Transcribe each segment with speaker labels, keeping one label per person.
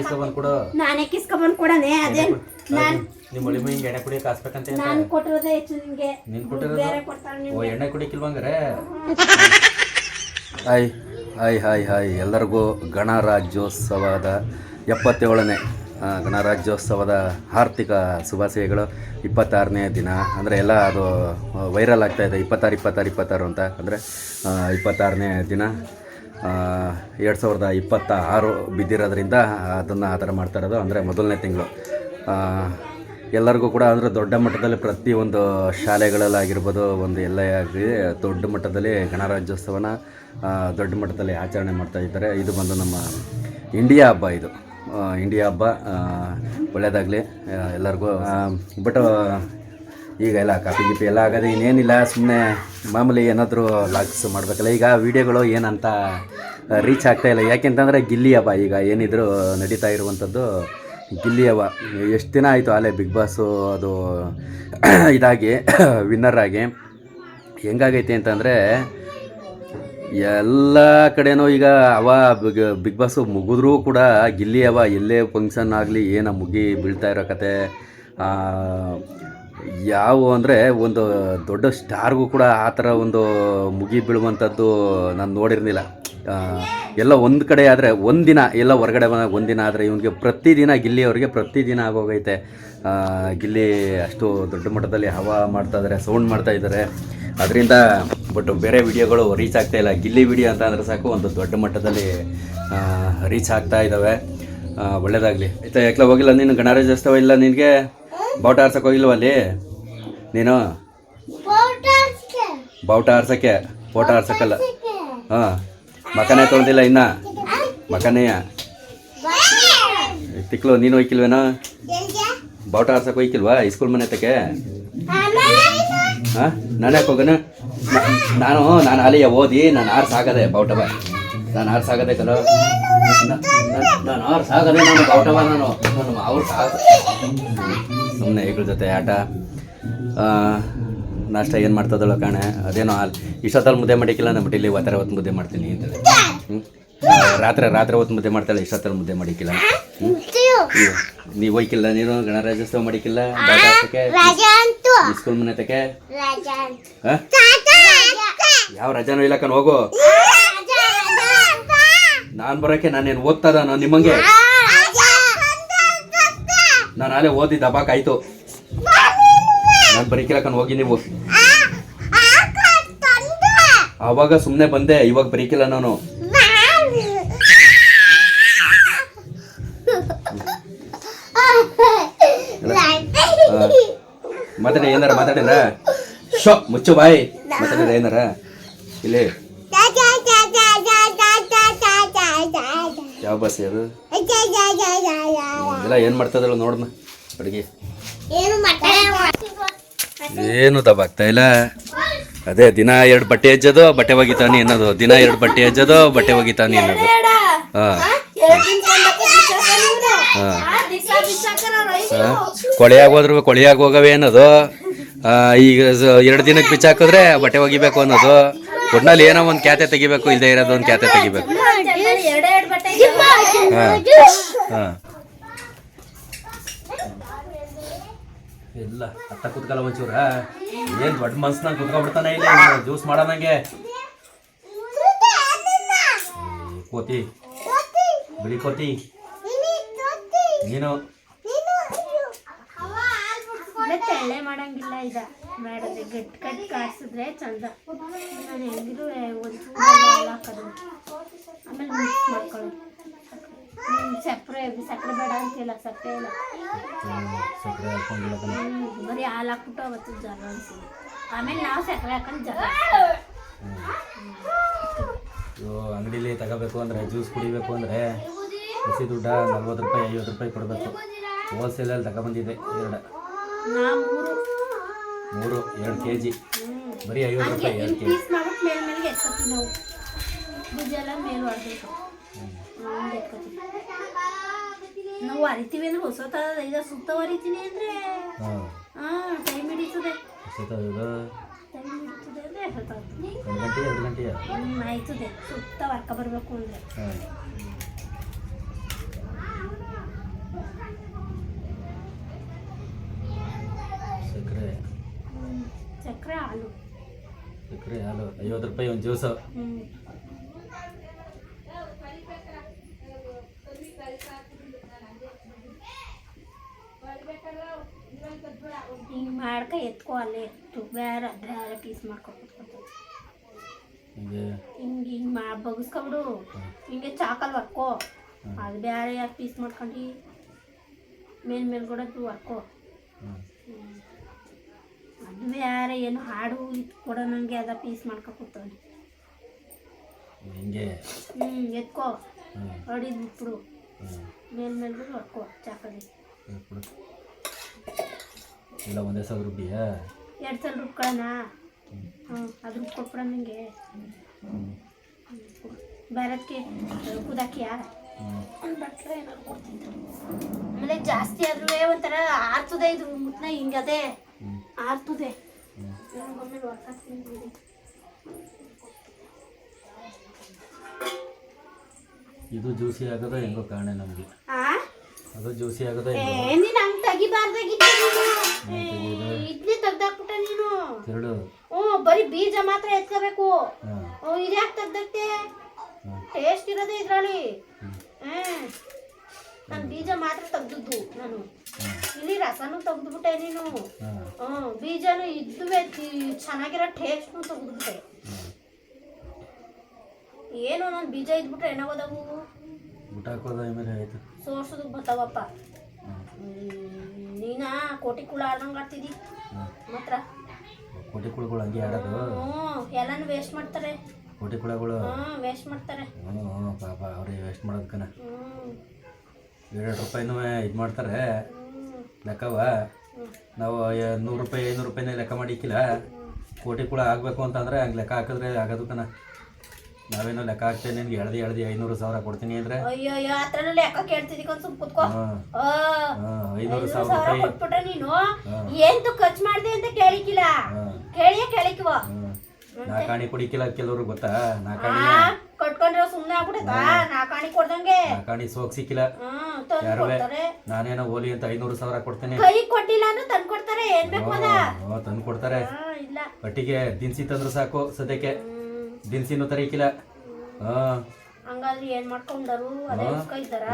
Speaker 1: ಇಸ್ಕೊಂಡ್ ಕೊಡು.
Speaker 2: ನಾನೇ ಕಿಸ್ಕೊಂಬಂದ್ ಕೊಡನೆ ಅದೇ ನಾನ್
Speaker 1: ನಿಮ್ಮ ಎಣ್ಣೆ ಕುಡಿಯಕ್ಕೆ ಹಾಸ್ಬೇಕಂತ
Speaker 2: ನಾನ್ ಕೊಟ್ಟಿರೋದೇ ಹೆಚ್ಚು ನಿಮ್ಗೆ.
Speaker 1: ನೀನ್
Speaker 2: ದುಡ್ಡು
Speaker 1: ಕೊಟ್ಟಿರೋದು?
Speaker 2: ಬೇರೆ ಕೊಡ್ತಾಳೆ
Speaker 1: ಓ ಎಣ್ಣೆ ಕುಡಿಕಿಲ್ವಂಗಾರೆ
Speaker 3: ಹಾಯ್ ಹಾಯ್ ಹಾಯ್ ಹಾಯ್. ಎಲ್ಲರಿಗೂ ಗಣರಾಜ್ಯೋತ್ಸವದ ಎಪ್ಪತ್ತೇಳನೇ ಗಣರಾಜ್ಯೋತ್ಸವದ ಆರ್ಥಿಕ ಶುಭಾಶಯಗಳು. ಇಪ್ಪತ್ತಾರನೇ ದಿನ ಅಂದರೆ ಎಲ್ಲ ಅದು ವೈರಲ್ ಆಗ್ತಾ ಇದೆ. ಇಪ್ಪತ್ತಾರು ಇಪ್ಪತ್ತಾರು ಇಪ್ಪತ್ತಾರು ಅಂತ ಅಂದರೆ ಇಪ್ಪತ್ತಾರನೇ ದಿನ. ಎರಡು ಸಾವಿರದ ಇಪ್ಪತ್ತ ಆರು ಬಿದ್ದಿರೋದ್ರಿಂದ ಅದನ್ನು ಆ ಥರ ಮಾಡ್ತಾ ಇರೋದು. ಅಂದರೆ ಮೊದಲನೇ ತಿಂಗಳು. ಎಲ್ಲರಿಗೂ ಕೂಡ ಅಂದರೆ ದೊಡ್ಡ ಮಟ್ಟದಲ್ಲಿ ಪ್ರತಿಯೊಂದು ಶಾಲೆಗಳಲ್ಲಾಗಿರ್ಬೋದು ಒಂದು ಎಲ್ಲ ಆಗಲಿ, ದೊಡ್ಡ ಮಟ್ಟದಲ್ಲಿ ಗಣರಾಜ್ಯೋತ್ಸವನ ದೊಡ್ಡ ಮಟ್ಟದಲ್ಲಿ ಆಚರಣೆ ಮಾಡ್ತಾ ಇದ್ದಾರೆ. ಇದು ಬಂದು ನಮ್ಮ ಇಂಡಿಯಾ ಹಬ್ಬ ಇದು. ಇಂಡಿಯಾ ಹಬ್ಬ ಒಳ್ಳೆಯದಾಗಲಿ ಎಲ್ಲರಿಗೂ. ಬಟ್ ಈಗ ಎಲ್ಲ ಕಾಫಿ ಗಿಪಿ ಎಲ್ಲ ಆಗೋದು ಇನ್ನೇನಿಲ್ಲ ಸುಮ್ಮನೆ ಮಾಮೂಲಿ ಏನಾದರೂ ಲಾಗ್ಸ್ ಮಾಡಬೇಕಲ್ಲ. ಈಗ ವೀಡಿಯೋಗಳು ಏನಂತ ರೀಚ್ ಆಗ್ತಾ ಇಲ್ಲ. ಯಾಕೆಂತಂದರೆ ಗಿಲ್ಲಿ ಹಬ್ಬ ಈಗ ಏನಿದ್ರು ನಡೀತಾ ಇರುವಂಥದ್ದು ಗಿಲ್ಲಿ ಹಬ್ಬ ಎಷ್ಟು ದಿನ ಆಯಿತು ಅಲ್ಲೇ ಬಿಗ್ ಬಾಸು ಅದು ಇದಾಗಿ ವಿನ್ನರ್ ಆಗಿ. ಹೆಂಗಾಗೈತೆ ಅಂತಂದರೆ ಎಲ್ಲ ಕಡೆನೂ ಈಗ ಅವ ಬಿಗ್ ಬಿಗ್ ಬಾಸು ಮುಗಿದ್ರೂ ಕೂಡ ಗಿಲ್ಲಿ ಅವ ಎಲ್ಲೇ ಫಂಕ್ಷನ್ ಆಗಲಿ, ಏನೋ ಮುಗಿ ಬೀಳ್ತಾ ಇರೋ ಕತೆ ಆ, ಯಾವ ಅಂದರೆ ಒಂದು ದೊಡ್ಡ ಸ್ಟಾರ್ಗೂ ಕೂಡ ಆ ಥರ ಒಂದು ಮುಗಿ ಬೀಳುವಂಥದ್ದು ನಾನು ನೋಡಿರಲಿಲ್ಲ. ಎಲ್ಲ ಒಂದು ಕಡೆ ಆದರೆ ಒಂದಿನ ಎಲ್ಲ ಹೊರಗಡೆ ಬಂದಾಗ ಒಂದಿನ ಆದರೆ ಇವನಿಗೆ ಪ್ರತಿದಿನ ಗಿಲ್ಲಿ ಅವರಿಗೆ ಪ್ರತಿದಿನ ಆಗೋಗೈತೆ. ಗಿಲ್ಲಿ ಅಷ್ಟು ದೊಡ್ಡ ಮಟ್ಟದಲ್ಲಿ ಹವಾ ಮಾಡ್ತಾ ಇದ್ದಾರೆ ಸೌಂಡ್ ಮಾಡ್ತಾ ಇದ್ದಾರೆ ಅದರಿಂದ ಬಟ್ ಬೇರೆ ವಿಡಿಯೋಗಳು ರೀಚ್ ಆಗ್ತಾ ಇಲ್ಲ. ಗಿಲ್ಲಿ ವಿಡಿಯೋ ಅಂತ ಅಂದರೆ ಸಾಕು ಒಂದು ದೊಡ್ಡ ಮಟ್ಟದಲ್ಲಿ ರೀಚ್ ಆಗ್ತಾ ಇದ್ದಾವೆ ಒಳ್ಳೆಯದಾಗಲಿ ಆಯ್ತಾ ಯಾಕೆ ಹೋಗಿಲ್ಲ ನೀನು? ಗಣರಾಜ್ಯೋತ್ಸವ ಇಲ್ಲ ನಿನಗೆ? ಬಾವುಟ ಆರ್ಸಕ್ಕೆ ಹೋಗಿಲ್ವ ಅಲ್ಲಿ? ನೀನು? ಬಾವುಟ ಆರ್ಸಕ್ಕೆ ಫೋಟೋ ಆರ್ಸಕ್ಕಲ್ಲ ಹಾಂ ಮಕನೇ ತೊಳೆದಿಲ್ಲ ಇನ್ನ? ಮಕನೇಯ ತಿಕ್ಲು ನೀನು ಹೋಯ್ಕಿಲ್ವೇನೋ? ಬಾವುಟ ಆರ್ಸಕ್ಕೆ ಹೋಯ್ಕಿಲ್ವಾ ಇಸ್ಕೂಲ್ ಮನೆ ತಕ್ಕೆ ಹಾಂ ನಾನು ಯಾಕೆ ಹೋಗೋಣ ನಾನು ನಾನು ಅಲ್ಲಿಯ ಓದಿ ನಾನು ಆರ್ಸಾಗದೆ ಬಾವುಟ ಬಾವುಟವ ನಾನು ಆರ್ಸಾಗದೆ ಕಲೋ ನಾನು ಆರು ಸಾಗದೆ ನಾನು ಬಾವುಟವ ನಾನು ನಾನು ಅವ್ರು ಸಾಗ ಸುಮ್ಮನೆ ಈಗಳ ಜೊತೆ ಆಟ. ಆ, ನಾಷ್ಟ ಏನು ಮಾಡ್ತದಳು ಕಾಣೆ ಅದೇನೋ ಹಾಲು. ಇಷ್ಟೊತ್ತಲ್ಲಿ ಮುದ್ದೆ ಮಾಡಿಕ್ಕಿಲ್ಲ ನಮ್ಮ ಇಲ್ಲಿ ಒತ್ತರ ಹೊತ್ತು ಮುದ್ದೆ ಮಾಡ್ತೀನಿ ಅಂತೇಳಿ ಹ್ಞೂ ರಾತ್ರಿ ರಾತ್ರಿ ಹೊತ್ತು ಮುದ್ದೆ ಮಾಡ್ತಾಳೆ ಇಷ್ಟೊತ್ತಲ್ಲಿ ಮುದ್ದೆ ಮಾಡಿಕ್ಕಿಲ್ಲ. ನೀವು ಹೋಯ್ಕಿಲ್ಲ ನೀನು ಗಣರಾಜ್ಯೋತ್ಸವ ಮಾಡಿಕ್ಕಿಲ್ಲ ಸ್ಕೂಲ್ ಮನೆ ತಕ್ಕೆ? ಯಾವ ರಜಾನೂ ಇಲ್ಲ ಕಣ್ ಹೋಗು. ನಾನ್ ಬರೋಕೆ ನಾನೇನು ಓದ್ತದ ನಾನು ನಿಮ್ಮಂಗೆ? ನಾನು ಅಲ್ಲೇ ಓದಿ ದಬಾಕ್ ಆಯ್ತು ನಾನು ಬರೀಕಿಲ್ಲ ಕಣ್ ಹೋಗಿ ನೀವು. ಅವಾಗ ಸುಮ್ಮನೆ ಬಂದೆ ಇವಾಗ ಬರೀಕಿಲ್ಲ ನಾನು. ಮಾತಾಡಿ ಏನಾರ ಮಾತಾಡಿದ್ರ? ಶೋ ಮುಚ್ಚು ಬಾಯ್. ಮಾತಾಡಿದ್ರ ಏನಾರ? ಇಲ್ಲಿ. ಯಾವ ಬಸ್ ಅದು? ಇಲ್ಲ, ಏನು ಮಾಡ್ತದಲ್ಲ ನೋಡಮ್ಮ ಅಡುಗೆ.
Speaker 2: ಏನು
Speaker 3: ದಬಾಗ್ತಾ ಇಲ್ಲ. ಅದೇ, ದಿನ ಎರಡು ಬಟ್ಟೆ ಹೆಜ್ಜೋದು, ಬಟ್ಟೆ ಒಗಿತಾನೆ ಅನ್ನೋದು. ದಿನ ಎರಡು ಬಟ್ಟೆ ಹೆಜ್ಜೋದು, ಬಟ್ಟೆ ಒಗಿತಾನೆ ಅನ್ನೋದು. ಹಾಂ. ಕೊಳೆಯಾಗಿ ಹೋದ್ರು ಕೊಳೆಯಾಗಿ ಹೋಗವೆ ಅನ್ನೋದು. ಈಗ ಎರಡು ದಿನಕ್ಕೆ ಬಿಚ್ಚಾಕಿದ್ರೆ ಬಟ್ಟೆ ಒಗಿಬೇಕು ಅನ್ನೋದು. ಒಟ್ನಲ್ಲಿ ಏನೋ ಒಂದು ಕ್ಯಾತೆ ತೆಗಿಬೇಕು ಇಲ್ಲದೆ ಇರೋದು ಒಂದು ಕ್ಯಾತೆ ತೆಗಿಬೇಕು. ಹಾಂ ಹಾಂ
Speaker 1: ಇಲ್ಲ ಅತ್ತ ಕುತ್ಕಲ್ಲ ಒಂಚೂರ ಏನ್ ದೊಡ್ಡ ಮನ್ಸ್ನಾಗ ಕುತ್ಕೊಂಡ್ಬಿಡ್ತಾನೆ ಇಲ್ಲ? ಜ್ಯೂಸ್ ಮಾಡೋಣಂಗೆ ಕೋತಿ. ಬಿಳಿ ಕೋತಿ. ನೀನು.
Speaker 2: ತೆಳ್ಳೆ ಮಾಡಂಗಿಲ್ಲ ಇದ ಮಾಡಿದ್ರೆ ಗಟ್ಟಿ ಕಟ್ಟಿ ಕಾಯಿಸಿದ್ರೆ ಚಂದ. ನಾನು ಹೆಂಗಿದ್ರು ಒಂದು ಆಮೇಲೆ ಮಿಕ್ಸ್ ಮಾಡ್ಕೊಳ್ಳೋದು. ಸಕ್ಕರೆ ಸಕ್ಕರೆ ಬೇಡ ಅಂತಿಲ್ಲ ಸಕ್ಕರೆ ಇಲ್ಲ.
Speaker 1: ಸಕ್ಕರೆ ಹಾಕೊಂಡಿಲ್ಲ
Speaker 2: ಬರೀ ಹಾಲು ಹಾಕ್ಬಿಟ್ಟು ಅವತ್ತು ಅನ್ಸಿಲ್ಲ ಆಮೇಲೆ ನಾವು ಸಕ್ಕರೆ ಹಾಕೊಂಡು ಜರ
Speaker 1: ಇವು ಅಂಗಡಿಲಿ ತಗೋಬೇಕು ಅಂದರೆ ಜ್ಯೂಸ್ ಕುಡಿಬೇಕು ಅಂದರೆ ಹಸಿ ದುಡ್ಡ ನಲ್ವತ್ತು ರೂಪಾಯಿ ಐವತ್ತು ರೂಪಾಯಿ ಕೊಡಬೇಕು. ಹೋಲ್ಸೇಲಲ್ಲಿ ತಗೊಬಂದಿದೆ ಎರಡು.
Speaker 2: ಮೂರು.
Speaker 1: ಮೂರು ಎರಡು ಕೆ ಜಿ. ಬರೀ ಐವತ್ತು ರೂಪಾಯಿ ಎರಡು ಕೆ ಜಿ
Speaker 2: ನಾವು ಅರಿತೀವಿ ಅಂದ್ರೆ ಹೊಸತಾದ ಈಗ ಸುತ್ತ ಅರಿತೀನಿ ಅಂದ್ರೆ
Speaker 1: ಹಾಂ.
Speaker 2: ಟೈಮ್ ಹಿಡಿತದೆ. ಆಯ್ತದೆ. ಸುತ್ತ ವರ್ಕ ಬರಬೇಕು ಅಂದ್ರೆ.
Speaker 1: ಸಕ್ಕರೆ.
Speaker 2: ಸಕ್ಕರೆ ಹಾಲು.
Speaker 3: ಸಕ್ಕರೆ ಹಾಲು. ಐವತ್ತು ರೂಪಾಯಿ ಒಂದು ಜ್ಯೂಸು
Speaker 2: ಹಿಂಗೆ ಮಾಡ್ಕ ಎತ್ಕೊ ಅಲ್ಲೇ ಎತ್ತು ಬೇರೆ ಬೇರೆ ಪೀಸ್ ಮಾಡ್ಕೊ ಕೂತ್ಕೊತಾರೆ
Speaker 3: ಹಿಂಗೆ?
Speaker 2: ಹಿಂಗೆ ಹಿಂಗೆ ಮಾ ಬಗ್ಸ್ಕೊಬಿಡು. ಹಿಂಗೆ ಚಾಕಲ್ ವರ್ಕೋ. ಅದು ಬೇರೆ ಯಾರು ಪೀಸ್ ಮಾಡ್ಕೊಂಡು ಮೇಲ್ ಮೇಲ್ಗಡೆ ವರ್ಕೋ.
Speaker 3: ಹ್ಞೂ
Speaker 2: ಅದು ಬೇರೆ ಏನು ಹಾಡು ಇದು ಕೊಡೋ ನನಗೆ ಅದ ಪೀಸ್ ಮಾಡ್ಕೊ ಕೂತವನೆ
Speaker 3: ಹಿಂಗೆ?
Speaker 2: ಹ್ಞೂ ಎತ್ಕೋ.
Speaker 3: ಹ್ಞೂ
Speaker 2: ಹೊಡಿದ್ ಬಿಟ್ಬಿಡು
Speaker 3: ಹ್ಞೂ
Speaker 2: ಮೇಲ್ ಮೇಲ್ಗಡೆ ವರ್ಕೋ ಚಾಕಲಿ.
Speaker 3: ಕೊಡು ಇಲ್ಲ ಒಂದೇ ಸಾವಿರ ರೂಪಾಯಿಯಾ
Speaker 2: ಎರಡು ಸಾವಿರ ರೂಪಾಯಿ ಹ್ಞೂ ಅದು ನಿಮಗೆ ನನಗೆ ಬೇರೆದಕ್ಕೆ ಏನಾದ್ರು ಕೊಡ್ತಿದ್ರು ಆಮೇಲೆ ಜಾಸ್ತಿ ಆದ್ರೂ ಒಂಥರ ಆರ್ತದೆ ಇದು ಮುಟ್ನ ಹಿಂಗದೆ
Speaker 3: ಅದೇ.
Speaker 2: ಆರ್ತದೆ. ನನಗೊಮ್ಮೆ ಇದು
Speaker 3: ಜ್ಯೂಸಿ ಆಗದ ಹೆಂಗೋ ಕಾಣೆ ನಮಗೆ.
Speaker 2: ಆ?
Speaker 3: ಅದು ಜ್ಯೂಸಿ ಆಗದ ಹೆಂಗೋ
Speaker 2: ಇದನ್ನೇ ತೆಗ್ದಾಕ್ಬಿಟ್ಟೆ ನೀನು.
Speaker 3: ತಿರುಳು
Speaker 2: ಹ್ಞೂ ಬರೀ ಬೀಜ ಮಾತ್ರ ಎತ್ಕೋಬೇಕು. ಇದು ಯಾಕೆ ತೆಗ್ದಕ್ಕೆ ಟೇಸ್ಟ್ ಇರೋದೇ ಇದ್ರಲ್ಲಿ. ಹ್ಮ್. ನಾನು ಬೀಜ ಮಾತ್ರ ತೆಗ್ದದ್ದು ನಾನು. ಇಲ್ಲಿ ರಸನೂ ತೆಗ್ದುಬಿಟ್ಟೆ ನೀನು. ಹ್ಞೂ ಬೀಜನೂ ಇದ್ದುವೆ ಚೆನ್ನಾಗಿರೋ ಟೇಸ್ಟ್ನು ತೆಗ್ದುಬಿಟ್ಟೆ. ಏನು ನಾನು ಬೀಜ ಇದ್ಬಿಟ್ರೆ ಏನಾಗೋದವು
Speaker 3: ಊಟ ಹಾಕೋದು ಆಮೇಲೆ ಆಯಿತು.
Speaker 2: ಸೋರ್ಸೋದು ಬರ್ತಾವಪ್ಪ. ನೀನ ಕೋಟಿ ಕುಳ ಆಡ್ದಂಗೆ ಆಡ್ತಿದ್ದಿ ಮಾತ್ರ?
Speaker 3: ಕೋಟಿ ಕುಳಗಳು ಹಂಗೆ ಆಡೋದು?
Speaker 2: ಹ್ಞೂ ಎಲ್ಲನೂ ವೇಸ್ಟ್ ಮಾಡ್ತಾರೆ.
Speaker 3: ಕೋಟಿ ಕುಳಗಳು?
Speaker 2: ಹ್ಞೂ ವೇಸ್ಟ್ ಮಾಡ್ತಾರೆ.
Speaker 3: ಹ್ಞೂ ಹ್ಞೂ ಪಾಪ ಅವ್ರಿಗೆ ವೇಸ್ಟ್ ಮಾಡೋದಕ್ಕನ ಎರಡು ರೂಪಾಯಿನೂ ಇದು ಮಾಡ್ತಾರೆ. ಲೆಕ್ಕವ? ನಾವು ನೂರು ರೂಪಾಯಿ ಐನೂರು ರೂಪಾಯಿನೇ ಲೆಕ್ಕ ಮಾಡಿಕ್ಕಿಲ್ಲ. ಕೋಟಿ ಕುಳ ಆಗಬೇಕು ಅಂತಂದರೆ ಹಂಗೆ ಲೆಕ್ಕ ಹಾಕಿದ್ರೆ ಆಗೋದು ಕಣ ನಾವೇನೋ ಲೆಕ್ಕ ಹಾಕ್ತೇನೆ ನಿನ್ಗೆ ಎಳ್ದು ಎಳ್ದು ಐನೂರು ಸಾವಿರ ಕೊಡ್ತೀನಿ ಅಂದ್ರೆ?
Speaker 2: ಅಯ್ಯೋ ಅಯ್ಯೋ ಆ ಥರ ಲೆಕ್ಕ ಕೇಳ್ತಿದ್ದೀಕ ಒಂದು ಕುತ್ಕೋ.
Speaker 3: ಐನೂರು ಸಾವಿರ
Speaker 2: ಕೊಟ್ಬಿಟ್ರೆ ನೀನು ಎಂತು ಖರ್ಚು ಮಾಡಿದೆ ಅಂತ ಕೇಳಿಕಿಲ್ಲ ಕೇಳಿಯ ಕೇಳಿಕ್ವ
Speaker 3: ನಾಕಾಣಿ ಕುಡಿಕಿಲ್ಲ ಕೆಲವ್ರು ಗೊತ್ತಾ? ನಾಕಾಣಿ
Speaker 2: ಕಟ್ಕೊಂಡ್ರೆ ಸುಮ್ನೆ ಆಗ್ಬಿಡುತ್ತಾ? ನಾಕಾಣಿ ಕೊಡ್ದಂಗೆ?
Speaker 3: ನಾಕಾಣಿ ಸೋಕ್ ಸಿಕ್ಕಿಲ್ಲ. ಯಾರುವೆ? ನಾನೇನೋ ಓಲಿ ಅಂತ ಐನೂರು ಸಾವಿರ ಕೊಡ್ತೇನೆ.
Speaker 2: ಕೈ ಕೊಟ್ಟಿಲ್ಲ ಅಂದ್ರೆ ತಂದು ಕೊಡ್ತಾರೆ ಏನ್ ಬೇಕು
Speaker 3: ತಂದು ಕೊಡ್ತಾರೆ. ಒಟ್ಟಿಗೆ ದಿನಸಿ ತಂದ್ರೆ ಸಾಕು ಸದ್ಯಕ್ಕೆ. ದಿನಸಿನೂ ತರೀಕಿಲ್ಲ ಹಾಂ.
Speaker 2: ಹಂಗಾದ್ರೆ ಏನ್ ಮಾಡ್ಕೊಂಡರು? ಅದೇ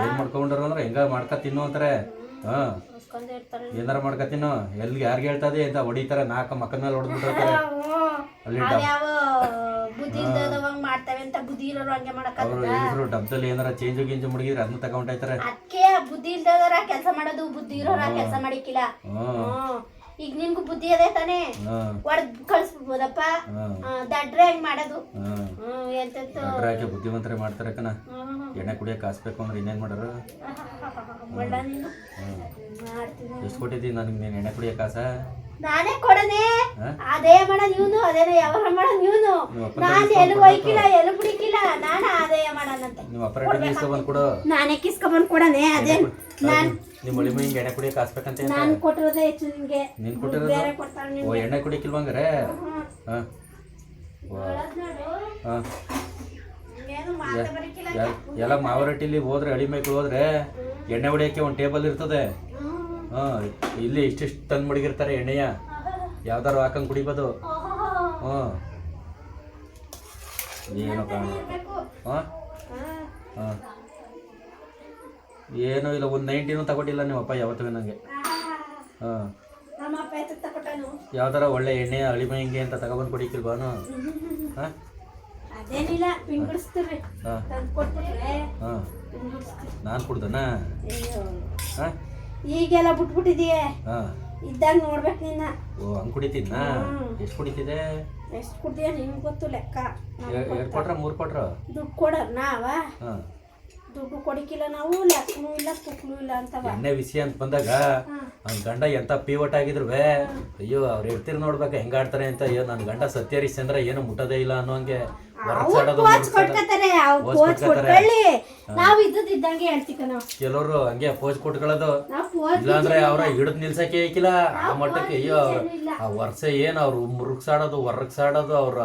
Speaker 3: ಏನ್ ಮಾಡ್ಕೊಂಡ್ರು ಅಂದ್ರೆ ಹೆಂಗ ಮಾಡ್ಕ ತಿನ್ನು ಅಂತಾರೆ. ಹಾಂ.
Speaker 2: ಇರ್ತಾರೆ.
Speaker 3: ಏನಾರ ಮಾಡ್ಕ ತಿನ್ನು. ಎಲ್ಲಿ ಯಾರಿಗೆ ಹೇಳ್ತದೆ ಅಂತ ಹೊಡಿತಾರೆ. ನಾಲ್ಕು ಮಕ್ಕಳ ಮೇಲೆ ಹೊಡೆದ್ಬಿಟ್ಟಿರ್ತಾರೆ. ಅಲ್ಲಿ ಡಬ್
Speaker 2: ಯಾವ ಬುದ್ಧಿ ಇಲ್ದವಂಗ್ ಮಾಡ್ತವೆ ಅಂತ ಬುದ್ಧಿ ಇರೋರು ಹಂಗೆ ಮಾಡಕ್
Speaker 3: ಅವರು ಡಬ್ದಲ್ಲಿ ಏನಾರ ಚೇಂಜು ಗಿಂಜು ಮುಡಿಗಿದ್ರೆ ಅದನ್ನ ತಗೊಂಡಾಯ್ತಾರೆ
Speaker 2: ಅದಕ್ಕೆ ಬುದ್ಧಿ ಇಲ್ದವರ ಕೆಲಸ ಮಾಡೋದು ಬುದ್ಧಿ ಇರೋರ ಕೆಲಸ ಮಾಡಿಕ್ಕಿಲ್ಲ.
Speaker 3: ಹ್ಮ್.
Speaker 2: ಈಗ ನಿನ್ಗೂ ಬುದ್ಧಿ ಅದೇ ತಾನೇ? ಹೊಡೆದ್ ಕಳ್ಸ್ಬೋದಪ್ಪ. ದಡ್ರೆ ಹೆಂಗ್ ಮಾಡೋದು? ಎಂತೆಂತ.
Speaker 3: ಹಾಕಿ ಬುದ್ಧಿವಂತರೇ ಮಾಡ್ತಾರೆ ಕಣ. ಎಣ್ಣೆ ಕುಡಿಯಕ್ಕೆ ಕಾಸ್ಬೇಕು ಅಂದ್ರೆ ಇನ್ನೇನ್ ಮಾಡೋರು?
Speaker 2: ಮಾಡ್ತೀನಿ.
Speaker 3: ಎಷ್ಟು ಕೊಟ್ಟಿದ್ದೀನಿ ನನಗೆ ನೀನು ಎಣ್ಣೆ ಕುಡಿಯೋ ಕಾಸ
Speaker 2: ನಾನೇ ಕೊಡನೆ? ಅದೇ ಮಾಡ ನೀನು ಅದೇನೆ ಯಾವಾಗ ಮಾಡ ನೀನು. ನಾನು ಎಲ್ಲಿ ಒಯ್ಕಿಲ್ಲ ಎಲ್ಲಿ ಬಿಡಿಕಿಲ್ಲ ನಾನು ಅದೇ ಮಾಡನಂತೆ.
Speaker 3: ನಿಮ್ಮ ಅಪರೇಟರ್ ಇಸ್ಕೊಂಡ್ ಕೊಡು.
Speaker 2: ನಾನೇ ಕಿಸ್ಕೊಂಬಂದು ಕೊಡನೆ ಅದೇ. ನಾನ್
Speaker 3: ನಿಮ್ಮ ಒಳಿಮೆ ಹಿಂಗೆ ಎಣ್ಣೆ ಕುಡಿಯಕ್ಕೆ ಹೇಳ್ತಾರೆ.
Speaker 2: ನಾನು ಕೊಟ್ಟಿರೋದೇ ಹೆಚ್ಚು ನಿನ್ಗೆ.
Speaker 3: ನೀನ್ ಕೊಟ್ಟಿರೋದು? ಓ ಎಣ್ಣೆ ಕುಡಿಯಕ್ಕಿಲ್ವಂಗಾರೆ ಹಾಂ. ಹಾಂ.
Speaker 2: ಬರಕಿಲ್ಲ.
Speaker 3: ಎಲ್ಲ ಮಾವರಟ್ಟಿಲಿ ಹೋದ್ರೆ ಅಳಿಮೈಗಳು ಹೋದ್ರೆ ಎಣ್ಣೆ ಹೊಡಿಯೋಕ್ಕೆ ಒಂದು ಟೇಬಲ್ ಇರ್ತದೆ. ಹಾಂ ಇಲ್ಲಿ ಇಷ್ಟಿಷ್ಟು ತಂದು ಮಡಗಿರ್ತಾರೆ ಎಣ್ಣೆಯ. ಯಾವ್ದಾರು ಹಾಕಂಗೆ ಕುಡಿಬೋದು. ಹಾಂ. ಏನೋ ಕಾಣ ಹಾಂ? ಹಾಂ. ಏನೂ ಇಲ್ಲ ಒಂದು ನೈಂಟಿನೂ ತಗೊಟ್ಟಿಲ್ಲ ನಿಮ್ಮಪ್ಪ ಯಾವತ್ತೂ ನನಗೆ ಹಾಂ.
Speaker 2: ಯಾವ
Speaker 3: ಯಾವ್ದಾರ ಒಳ್ಳೆ ಎಣ್ಣೆ ಅಳಿಮೆ ಹಿಂಗೆ ಅಂತ ತಗೊಬಂದು ಕುಡಿಕಿಲ್ವಾನು ಹಾಂ?
Speaker 2: ಅದೇನಿಲ್ಲ ಪಿಂಗುಡಿಸ್ತೀರಿ
Speaker 3: ಹಾಂ. ನಾನು ಕುಡ್ದನಾ? ಹಾಂ?
Speaker 2: ಈಗೆಲ್ಲ ಬಿಟ್ಬಿಟ್ಟಿದೀಯ?
Speaker 3: ಹಾಂ.
Speaker 2: ಇದ್ದಾಗ ನೋಡ್ಬೇಕು ನಿನ್ನ.
Speaker 3: ಓ ಹಂಗೆ ಕುಡಿತಿದ್ನಾ? ಎಷ್ಟು ಕುಡಿತಿದೆ
Speaker 2: ಎಷ್ಟು ಕುಡ್ದೀಯ ನಿಮ್ಗೆ ಗೊತ್ತು ಲೆಕ್ಕ.
Speaker 3: ಎರಡು ಕೊಟ್ರ ಮೂರು ಕೊಟ್ರ?
Speaker 2: ದುಡ್ಡು ಕೊಡೋರ್ ನಾವಾ
Speaker 3: ಹಾಂ.
Speaker 2: ದುಡ್ಡು ಕೊಡಿಕಿಲ್ಲ ನಾವು ಲೆಕ್ಕನೂ ಇಲ್ಲ ತುಕ್ನು ಇಲ್ಲ ಅಂತವ.
Speaker 3: ಎಣ್ಣೆ ವಿಷಯ ಅಂತ ಬಂದಾಗ ನನ್ನ ಗಂಡ ಎಂತ ಪಿವಟ್ ಆಗಿದ್ರು ಅಯ್ಯೋ ಅವ್ರು ಇರ್ತಿರ್ ನೋಡ್ಬೇಕು ಹೆಂಗಾಡ್ತಾರೆ ಅಂತ. ಅಯ್ಯೋ ನನ್ನ ಗಂಡ ಸತ್ಯರಿಸಿ ಏನು ಮುಟ್ಟೋದೇ ಇಲ್ಲ ಅನ್ನೋ ಹಂಗೆ ಕೆಲವರು ಹಂಗೆ ಪೋಜ್ ಕೊಟ್ಕೊಳ್ಳೋದು. ಇಲ್ಲಾಂದ್ರೆ ಅವ್ರ ಹಿಡಿದ್ ನಿಲ್ಸಕ್ಕೆ ಐಕಿಲ್ಲ ಆ ಮಟ್ಟಕ್ಕೆ ಅಯ್ಯೋ ಆ ವರ್ಷ ಏನು ಅವ್ರು ಮುರುಗ್ಸಾಡೋದು ಹೊರಗ್ಸಾಡೋದು ಅವ್ರ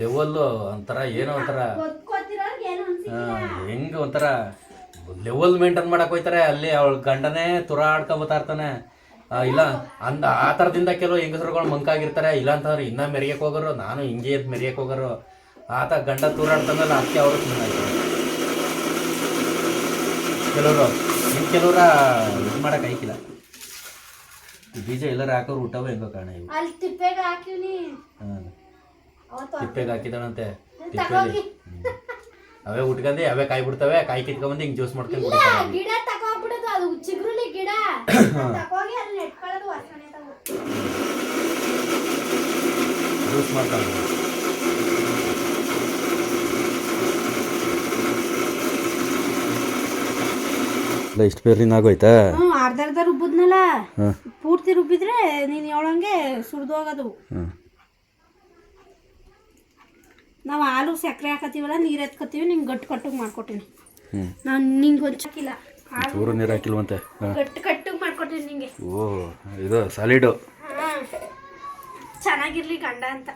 Speaker 3: ಲೆವೆಲ್ ಒಂಥರ ಏನೋ ಒಂಥರ. ಹೆಂಗ ಒಂಥರ ಲೆವೆಲ್ ಮೇಂಟೈನ್ ಮಾಡಕ್ ಹೋಯ್ತಾರೆ ಅಲ್ಲಿ ಅವಳ ಗಂಡನೇ ತುರಾಡ್ಕೊಬತ್ತಾ ಇರ್ತಾನೆ.
Speaker 1: ಆ, ಇಲ್ಲ ಅಂದ ಆ ಥರದಿಂದ ಕೆಲವು ಹೆಂಗಸರುಗಳು ಮಂಕಾಗಿರ್ತಾರೆ ಇಲ್ಲ ಅಂತಂದ್ರೆ ಇನ್ನೂ ಮೆರೆಯಕ್ಕೆ ಹೋಗೋರು ನಾನು ಹಿಂಗೆ ಎದ್ದು ಮೆರೆಯಕ್ಕೆ ಹೋಗೋರು. ಆತ ಗಂಡ ತೂರಾಡ್ತಾನಲ್ಲ ಅದಕ್ಕೆ ಅವರು ಕೆಲವರು ಇನ್ನು ಕೆಲವ್ರ ಇದು ಮಾಡಕ್ಕೆ ಆಯ್ಕಿಲ್ಲ. ಈ ಬೀಜ ಎಲ್ಲರ ಹಾಕೋರು ಊಟವೇ ಹೆಂಗೋ ಕಾಣ ಇವು.
Speaker 2: ತಿಪ್ಪೆಗೆ ಹಾಕಿದಾಳಂತೆ.
Speaker 1: ತಿಪ್ಪೆಗೆ ಅವೇ ಉಟ್ಕೊಂಡಿ ಅವೇ ಕಾಯಿ ಬಿಡ್ತವೆ ಕಾಯಿ ಕಿತ್ಕೊಂಡ್ಬಂದು ಹಿಂಗೆ ಜ್ಯೂಸ್ ಮಾಡ್ಕೊಂಡು
Speaker 2: ಇಲ್ಲ
Speaker 1: ಕುಡಿತಾರೆ
Speaker 2: ಗಿಡ ತಗೋಬಿಡೋದು ಅದು ಚಿಗುರುಳಿ ಗಿಡ. ತಗೋಗಿ ಅಲ್ಲಿ ನೆಟ್ಕೊಳ್ಳೋದು ವಾಸನೆ ತಗೋ.
Speaker 1: ಜ್ಯೂಸ್
Speaker 3: ಇಷ್ಟು ಬೇರಿನ ಆಗೋಯ್ತಾ?
Speaker 2: ಹ್ಞೂ ಅರ್ಧ ಅರ್ಧ ರುಬ್ಬಿದ್ನಲ್ಲ? ಪೂರ್ತಿ ರುಬ್ಬಿದ್ರೆ ನೀನು ಯಾವಂಗೆ ಸುರಿದೋಗದು.
Speaker 3: ಹ್ಞೂ
Speaker 2: ನಾವು ಹಾಲು ಸಕ್ಕರೆ ಹಾಕತ್ತೀವಲ್ಲ ನೀರು ಎತ್ಕೋತೀವಿ ನಿಂಗೆ ಗಟ್ಟು ಕಟ್ಟಿಗೆ ಮಾಡ್ಕೊತೀನಿ ನಾನು ನಿಂಗೆ ಹೊಂಚಕ್ಕಿಲ್ಲ ಹಾಲು
Speaker 3: ಚೂರು ನೀರು ಹಾಕಿಲ್ವಂತೆ. ಮತ್ತೆ
Speaker 2: ಗಟ್ಟು ಕಟ್ಟಿಗೆ ಮಾಡ್ಕೊತೀನಿ ನಿಂಗೆ.
Speaker 3: ಓ ಇದು ಸಾಲಿಡು.
Speaker 2: ಚೆನ್ನಾಗಿರ್ಲಿ ಗಂಡ ಅಂತ.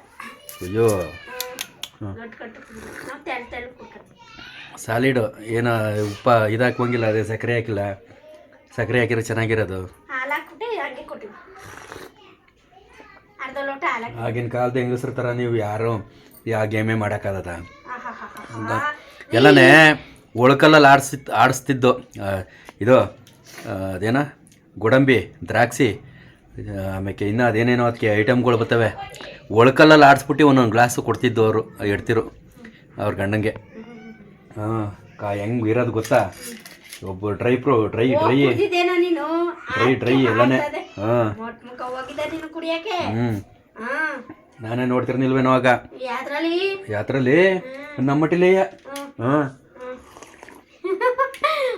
Speaker 3: ಅಯ್ಯೋ. ಸಾಲಿಡು. ಏನು ಉಪ್ಪ ಇದು ಹಾಕುವಂಗಿಲ್ಲ ಅದೇ ಸಕ್ಕರೆ ಹಾಕಿಲ್ಲ. ಸಕ್ಕರೆ ಹಾಕಿರೋ ಚೆನ್ನಾಗಿರೋದು. ಆಗಿನ ಕಾಲದ ಹೆಂಗಸ್ರ ಥರ ನೀವು ಯಾರು? ಯಾ ಗೇಮೇ ಮಾಡೋಕ್ಕಾಗದ. ಎಲ್ಲನೇ ಒಳಕಲ್ಲಲ್ಲಿ ಆಡಿಸಿ ಆಡಿಸ್ತಿದ್ದು ಇದು ಅದೇನ? ಗೋಡಂಬಿ ದ್ರಾಕ್ಷಿ ಆಮೇಲೆ ಇನ್ನೂ ಅದೇನೇನೋ ಅದಕ್ಕೆ ಐಟಮ್ಗಳು ಬರ್ತವೆ. ಒಳಕಲ್ಲಲ್ಲಿ ಆಡಿಸ್ಬಿಟ್ಟು ಒಂದೊಂದು ಗ್ಲಾಸು ಕೊಡ್ತಿದ್ದು ಅವರು ಇಡ್ತಿರು ಅವ್ರ ಗಂಡಂಗೆ. ಹಾಂ ಕಾ ಹೆಂಗೆ ಇರೋದು ಗೊತ್ತಾ? ಒಬ್ಬ ಡ್ರೈ ಪ್ರೋ ಡ್ರೈ ಡ್ರೈ ಡ್ರೈ ಡ್ರೈ ಎಲ್ಲನೇ. ಹಾಂ. ಹ್ಞೂ ನಾನೇ ನೋಡ್ತಿರ್ನಿಲ್ವೇನೋ ಆಗ?
Speaker 2: ಯಾತ್ರಲಿ?
Speaker 3: ಯಾತ್ರಲ್ಲಿ ನಮ್ಮ ಮಟ್ಟಿಲೆಯ ಹಾಂ.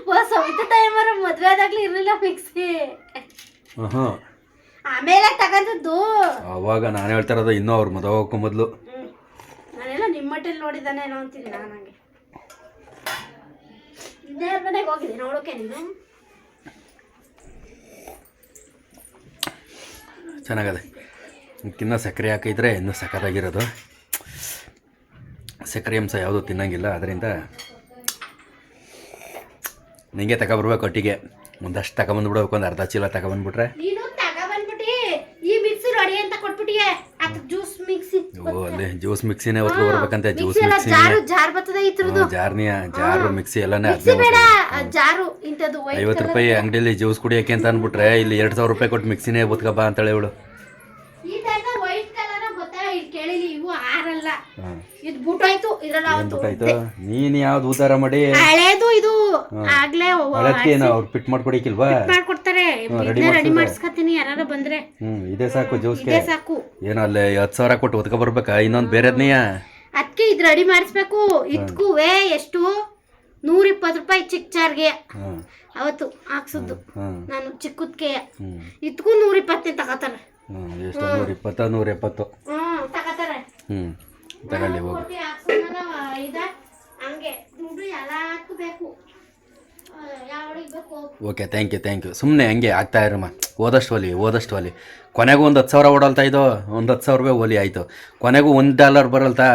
Speaker 2: ಓ ಸವಿತಾ ಟೈಮರ ಮದ್ವೆ ಆದಾಗ್ಲಿ ಇರಲಿಲ್ಲ
Speaker 3: ಹಾಂ
Speaker 2: ಆಮೇಲೆ
Speaker 3: ಅವಾಗ ನಾನು ಹೇಳ್ತಾ ಇರೋದು ಇನ್ನೂ ಅವ್ರ ಮದುವೆ ಹೋಗೋ ಮೊದಲು.
Speaker 2: ನಾನೆಲ್ಲ ನಿಮ್ಮ ಮಟ್ಟಲ್ಲಿ ನೋಡಿದ್ದಾನೇನೋ ಅಂತೀನಿ ನಾನು ಹಂಗೆ. ಇದೇ ಮನೆಗೆ ಹೋಗಿದೆ ನೋಡೋಕೆ ನೀನು?
Speaker 3: ಚೆನ್ನಾಗದೆ. ಇದಕ್ಕಿನ್ನ ಸಕ್ಕರೆ ಹಾಕಿದ್ರೆ ಇನ್ನೂ ಸಕ್ಕತ್ತಾಗಿರೋದು ಸಕ್ಕರೆ ಅಂಶ ಯಾವುದೂ ತಿನ್ನಂಗಿಲ್ಲ ಅದರಿಂದ ನಿಂಗೆ ತಗೊಬರ್ಬೇಕು ಒಟ್ಟಿಗೆ ಒಂದಷ್ಟು ತಗೊಂಬಂದ್ಬಿಡ್ಬೇಕು ಒಂದು ಅರ್ಧ ಚೀಲ ತಗೊಬಂದ್ಬಿಟ್ರೆ ಓ ಅಲ್ಲಿ ಜ್ಯೂಸ್ ಮಿಕ್ಸಿನೇ ಹೊತ್ತು ಬರ್ಬೇಕಂತೆ ಜ್ಯೂಸ್
Speaker 2: ಮಿಕ್ಸಿ ಜಾರು
Speaker 3: ಜಾರ್ನಿಯ ಜಾರು ಮಿಕ್ಸಿ ಎಲ್ಲನೇ ಐವತ್ತು ರೂಪಾಯಿ ಅಂಗಡಿಯಲ್ಲಿ ಜ್ಯೂಸ್ ಕುಡಿಯಕ್ಕೆ ಅಂತ ಅಂದ್ಬಿಟ್ರೆ ಇಲ್ಲಿ ಎರಡು ಸಾವಿರ ರೂಪಾಯಿ ಕೊಟ್ಟು ಮಿಕ್ಸಿನೇ ಬಾ ಹೇಳಿ. ಇವಳು
Speaker 2: ಈ ತರದ ವೈಟ್ ಕಲರ್ ಗೊತ್ತಾ ಇದು ಕೇಳಿಲಿ ಇವು ಆರಲ್ಲ
Speaker 3: ಹಾಂ
Speaker 2: ಇದು ಬೂಟಾಯ್ತು ಇದ್ರಲ್ಲಿ ಅವತ್ತು
Speaker 3: ನೀನು ಯಾವ್ದು ಉದ್ದಾರ ಮಾಡಿ?
Speaker 2: ಹಳೇದು ಇದು ಆಗ್ಲೇ
Speaker 3: ನಾವು ಅವ್ರು ಫಿಟ್ ಮಾಡ್ಕೊಡಿಕಿಲ್ವಾ
Speaker 2: ಮಾಡ್ಕೊಡ್ತಾರೆ. ಇದನ್ನ ರೆಡಿ ಮಾಡಿಸ್ಕೊತೀನಿ ಯಾರು ಬಂದ್ರೆ.
Speaker 3: ಹ್ಮ್ ಇದೇ ಸಾಕು ಜ್ಯೂಸ್ಗೆ
Speaker 2: ಇದೇ ಸಾಕು.
Speaker 3: ಏನೋ ಅಲ್ಲಿ ಹತ್ತು ಸಾವಿರ ಕೊಟ್ಟು ಒದ್ಕ ಬರ್ಬೇಕಾ ಇನ್ನೊಂದು ಬೇರೆದ್ನೆಯ
Speaker 2: ಅದಕ್ಕೆ ಇದು ರೆಡಿ ಮಾಡಿಸ್ಬೇಕು. ಇದಕ್ಕೂವೆ ಎಷ್ಟು? ನೂರ ಇಪ್ಪತ್ತು ರೂಪಾಯಿ ಚಿಕ್ಕ ಚಾರ್ಗೆ.
Speaker 3: ಹ್ಞೂ
Speaker 2: ಅವತ್ತು ಹಾಕ್ಸಿದ್ದು
Speaker 3: ಹ್ಞೂ
Speaker 2: ನಾನು ಚಿಕ್ಕದ್ಕೆ.
Speaker 3: ಇದ್ಕೂ
Speaker 2: ಇದಕ್ಕೂ ನೂರ ಇಪ್ಪತ್ತೇ ತಗೋತಾರೆ.
Speaker 3: ಹ್ಮ್ ಎಷ್ಟು ನೂರ ಇಪ್ಪತ್ತ ನೂರ ಎಪ್ಪತ್ತು
Speaker 2: ಹ್ಮ್ ತಗೋತಾರೆ.
Speaker 3: ಹ್ಞೂ ತಗೊಳ್ಳಿ ಹೋಗು. Okay thank you thank you ಸುಮ್ಮನೆ ಹಂಗೆ ಆಗ್ತಾ ಇರಮ್ಮ. ಓದಷ್ಟು ಒಲಿ ಓದಷ್ಟು ಒಲಿ. ಕೊನೆಗೂ ಒಂದು ಹತ್ತು ಸಾವಿರ ಓಡಲ್ತಾ ಇದ್ದೋ ಒಂದು ಹತ್ತು ಸಾವಿರ ರೂಪಾಯಿ ಒಲಿ ಆಯಿತು. ಕೊನೆಗೂ ಒಂದು ಡಾಲರ್ ಬರಲ್ತಾ?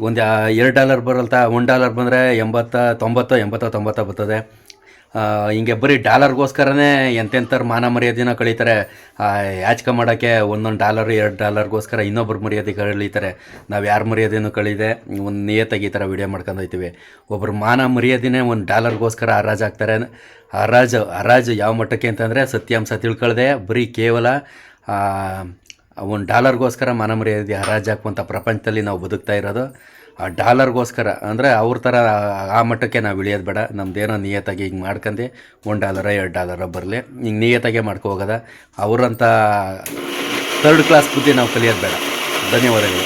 Speaker 3: ಒಂದು ಎರಡು ಡಾಲರ್ ಬರಲ್ತಾ? ಒಂದು ಡಾಲರ್ ಬಂದರೆ ಎಂಬತ್ತ ತೊಂಬತ್ತು ಎಂಬತ್ತ ತೊಂಬತ್ತ ಬರ್ತದೆ. ಹಿಂಗೆ ಬರೀ ಡಾಲರ್ಗೋಸ್ಕರನೇ ಎಂತೆಂಥವ್ರು ಮಾನ ಮರ್ಯಾದೆನ ಕಳೀತಾರೆ. ಯಾಚಕ ಮಾಡೋಕ್ಕೆ ಒಂದೊಂದು ಡಾಲರ್, ಎರಡು ಡಾಲರ್ಗೋಸ್ಕರ ಇನ್ನೊಬ್ಬರು ಮರ್ಯಾದೆ ಕಳೀತಾರೆ. ನಾವು ಯಾರ ಮರ್ಯಾದೆನೂ ಕಳೀದೆ, ಒಂದು ನಿಯತ್ತಾಗಿ ಈ ಥರ ವಿಡಿಯೋ ಮಾಡ್ಕೊಂಡು ಹೋಯ್ತೀವಿ. ಒಬ್ಬರು ಮಾನ ಮರ್ಯಾದೆನೇ ಒಂದು ಡಾಲರ್ಗೋಸ್ಕರ ಹರಾಜು ಹಾಕ್ತಾರೆ ಹರಾಜು ಹರಾಜು ಯಾವ ಮಟ್ಟಕ್ಕೆ ಅಂತಂದರೆ ಸತ್ಯಾಂಶ ತಿಳ್ಕೊಳ್ದೆ, ಬರೀ ಕೇವಲ ಒಂದು ಡಾಲರ್ಗೋಸ್ಕರ ಮಾನ ಮರ್ಯಾದೆ ಹರಾಜು ಹಾಕುವಂಥ ಪ್ರಪಂಚದಲ್ಲಿ ನಾವು ಬದುಕ್ತಾ ಇರೋದು. ಆ ಡಾಲರ್ಗೋಸ್ಕರ, ಅಂದರೆ ಅವ್ರ ಥರ ಆ ಮಟ್ಟಕ್ಕೆ ನಾವು ಇಳಿಯೋದು ಬೇಡ. ನಮ್ದೇನೋ ನಿಯತ್ತಾಗಿ ಹಿಂಗೆ ಮಾಡ್ಕೊಂಡು ಒಂದು ಡಾಲರ, ಎರಡು ಡಾಲರ ಬರಲಿ. ಹಿಂಗೆ ನಿಯತ್ತಾಗೆ ಮಾಡ್ಕೊ ಹೋಗೋದ. ಅವರಂಥ ಥರ್ಡ್ ಕ್ಲಾಸ್ ಬುದ್ಧಿ ನಾವು ಕಲಿಯೋದು ಬೇಡ. ಧನ್ಯವಾದಗಳು.